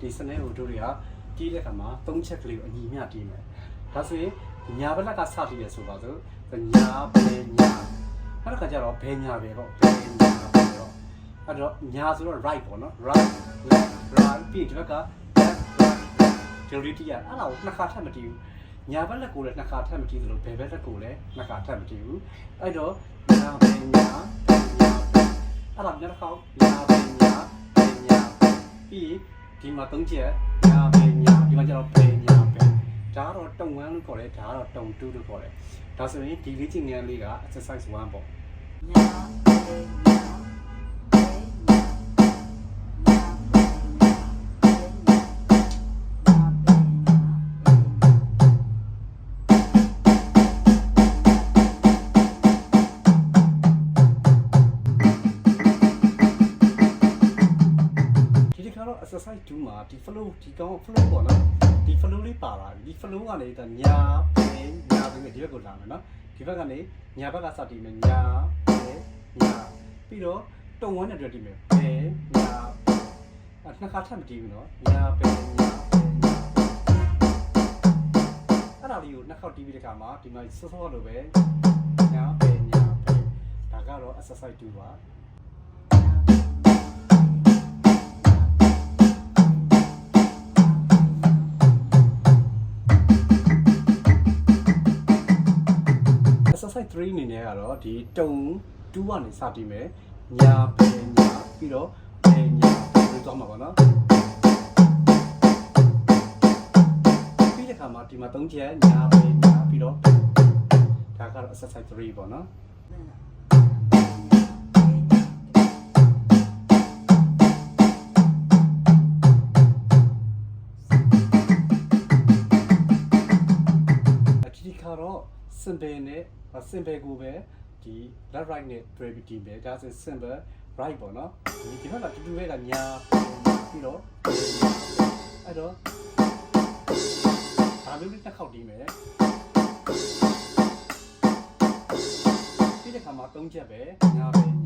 ဒါစနဲလို့ခေါ်တယ်ဒီစနဲကိုတို့တွေကတီးတဲ့အခါမှာသုံးချက်ကလေးကိုအညီမျှတီးမယ်ဒါဆိုရင်ညာဘက်ကစတီးရဆိုပါစို့ညာဘယ်ညာအဲ့ဒါကကြတော့ဘယ်ညာပဲပေါ့ဘယ်ညာပဲတော့အဲ့တော့ညာဆိုတော့ right ပေါ့နော် right left right ပြီးဒီဘက်က left right ဒီလိုတီးရအဲ့ဒါကိုနှစ်ခါထပ်မတီးဘူးညာဘက်လက်ကိုလည်းနှစ်ခါထပ်မတီးသလိုဘယ်ဘက်လက်ကိုလည်းနှစ်ခါထပ်မတီးဘူးအဲ့တော့ညာဘယ်ညာဘယ်ညာအဲ့ဒါမျက်နှာခေါင်းညာဘယ်ညာဘယ်ညာပြီး ဒီမှာသုံးချက်ညာဘယ်ညာဒီမှာကျတော့ဘယ်ညာပဲဒါကတော့တုံ1လို့ခေါ်တယ်ဒါကတော့တုံ2လို့ခေါ်တယ်ဒါဆိုရင်ဒီလေ့ကျင့်ခန်းလေးက exercise 1ပေါ့ညာပေညာ exercise 2မှာဒီ flow ဒီကောင် flow ပေါ့နော်ဒီ flow လေးပါလာပြီဒီ flow ကနေဒါညာပဲညာပဲဒီဘက်ကိုလာမယ်နော်ဒီဘက်ကနေညာဘက်ကစတည်မယ်ညာပဲညာပြီးတော့တုံဝန်းနဲ့တွေ့တည်မယ်ပဲညာအဲ့နှစ်ခါထပ်မတည်ဘူးနော်ညာပဲညာပဲအဲ့ဒါလေးကိုနှစ်ခေါက်တီးပြီးတဲ့အခါမှာဒီမှာစောစောလိုပဲညာပဲညာပဲဒါကတော့ exercise 2ပါ 3အနေနဲ့ကတော့ဒီတုံ2ကနေစတည်မယ်ညာပဲညာပြီးတော့ပဲညာပဲသွားမှာပါနော်ပြီးတဲ့ခါမှာဒီမှာ3ချက်ညာပဲညာပြီးတော့ဒါကတော့ exercise 3ပေါ့နော်အဒီခါတော့ simple နဲ့ simple ကိုပဲဒီ left right နဲ့တွဲပြီးတည်မယ်ဒါဆို simple right ပေါ့နော်ဒီဒီဘက်ကတူတူပဲကညာပြီးတော့အဲ့တော့ဒါမျိုးလေးတစ်ခေါက်တည်မယ်ပြီးတဲ့ခါမှာ၃ချက်ပဲညာပဲညာပဲညာပဲစံပါ